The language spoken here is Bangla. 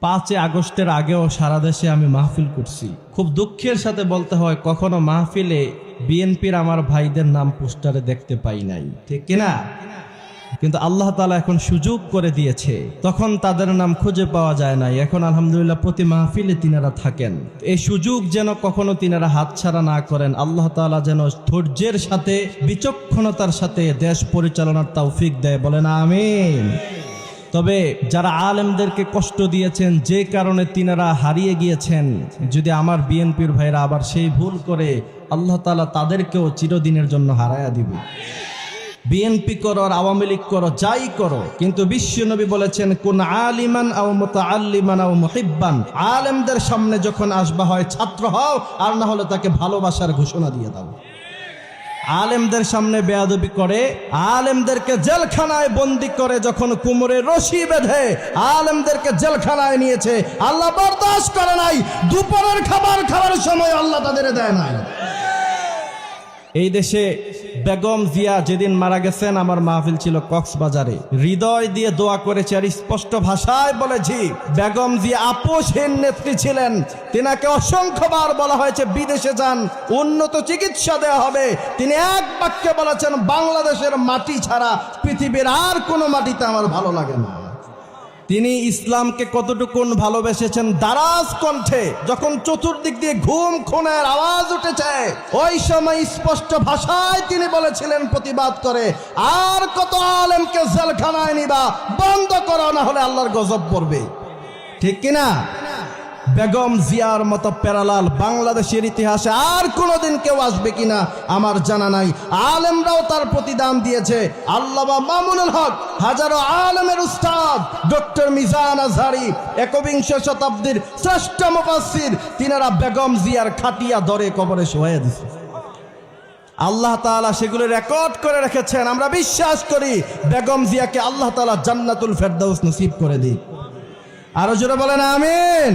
পাঁচই আগস্টের আগেও সারা দেশে আমি মাহফিল করছি। খুব দুঃখের সাথে বলতে হয়, কখনো মাহফিলে বিএনপির আমার ভাইদের নাম পোস্টারে দেখতে পাই নাই। ঠিক কিনা? কিন্তু আল্লাহ তালা এখন সুযোগ করে দিয়েছে। তখন তাদের নাম খুঁজে পাওয়া যায় নাই। এখন আলহামদুলিল্লাহ প্রতি মাহফিলে তিনারা থাকেন। এই সুযোগ যেন কখনো তিনারা হাতছাড়া না করেন, আল্লাহ তালা যেন ধৈর্যের সাথে, বিচক্ষণতার সাথে দেশ পরিচালনার তৌফিক দেয়। বলেন আমিন। তবে যারা আলেমদেরকে কষ্ট দিয়েছেন, যে কারণে তিনারা হারিয়ে গিয়েছেন, যদি আমার বিএনপির ভাইরা আবার সেই ভুল করে, আল্লাহ তালা তাদেরকেও চিরদিনের জন্য হারায়া দিবে। বিএনপি করো আর আওয়ামী লীগ করো, যাই করো, কিন্তু বিশ্বনবী বলেছেন, কোন আলিমান মুতাআল্লিমান আও মুহিব্বান। আলেমদের সামনে যখন আসবা হয়, ছাত্র হও, আর না হলে তাকে ভালোবাসার ঘোষণা দিয়ে দাও। আলেমদের সামনে বেয়াদবি করে, আলেমদেরকে জেলখানায় বন্দি করে যখন কুমোরে রশি বেঁধে আলেমদেরকে জেলখানায় নিয়েছে, আল্লাহ বরদাস্ত করে নাই। দুপুরের খাবার খাওয়ার সময় আল্লাহ তাদের দেয় নাই। এই দেশে বেগম জিয়া যেদিন মারা গেছেন, আমার মাহফিল ছিল কক্সবাজারে। হৃদয় দিয়ে দোয়া করেছে আর স্পষ্ট ভাষায় বলেছি, বেগম জিয়া আপোষহীন নেত্রী ছিলেন। তিনাকে অসংখ্যবার বলা হয়েছে, বিদেশে যান, উন্নত চিকিৎসা দেওয়া হবে। তিনি এক বাক্যে বলেছেন, বাংলাদেশের মাটি ছাড়া পৃথিবীর আর কোনো মাটিতে আমার ভালো লাগে না। তিনি ইসলামকে কতটুকুন ভালোবেসেছেন? দারাজ কণ্ঠে, যখন চতুর্দিক দিয়ে ঘুম খুনের আওয়াজ উঠেছে, ওই সময় স্পষ্ট ভাষায় তিনি বলেছিলেন প্রতিবাদ করে, আর কত আলেমকে জেলখানায় নিবা? বন্ধ করা, না হলে আল্লাহর গজব পড়বে। ঠিক কিনা? বেগম জিয়ার মতো প্যারালাল বাংলাদেশের ইতিহাসে আর কোনোদিন কেউ আসবে কিনা আমার জানা নাই। আলেমরাও তার প্রতিদান দিয়েছে। আল্লামা মামুনুল হক, হাজারো আলেমের উস্তাদ, ডক্টর মিজান আজহারি, একবিংশ শতাব্দীর শ্রেষ্ঠ মুফাসসির, তিনারা বেগম জিয়ার খাটিয়া দরে কবরে শোয়া দিছে। আল্লাহ তাআলা সেগুলো রেকর্ড করে রেখেছেন। আমরা বিশ্বাস করি বেগম জিয়াকে আল্লাহ তাআলা জান্নাতুল ফেরদাউস নসিব করে দিই আরও জোরে বলেন, আমিন।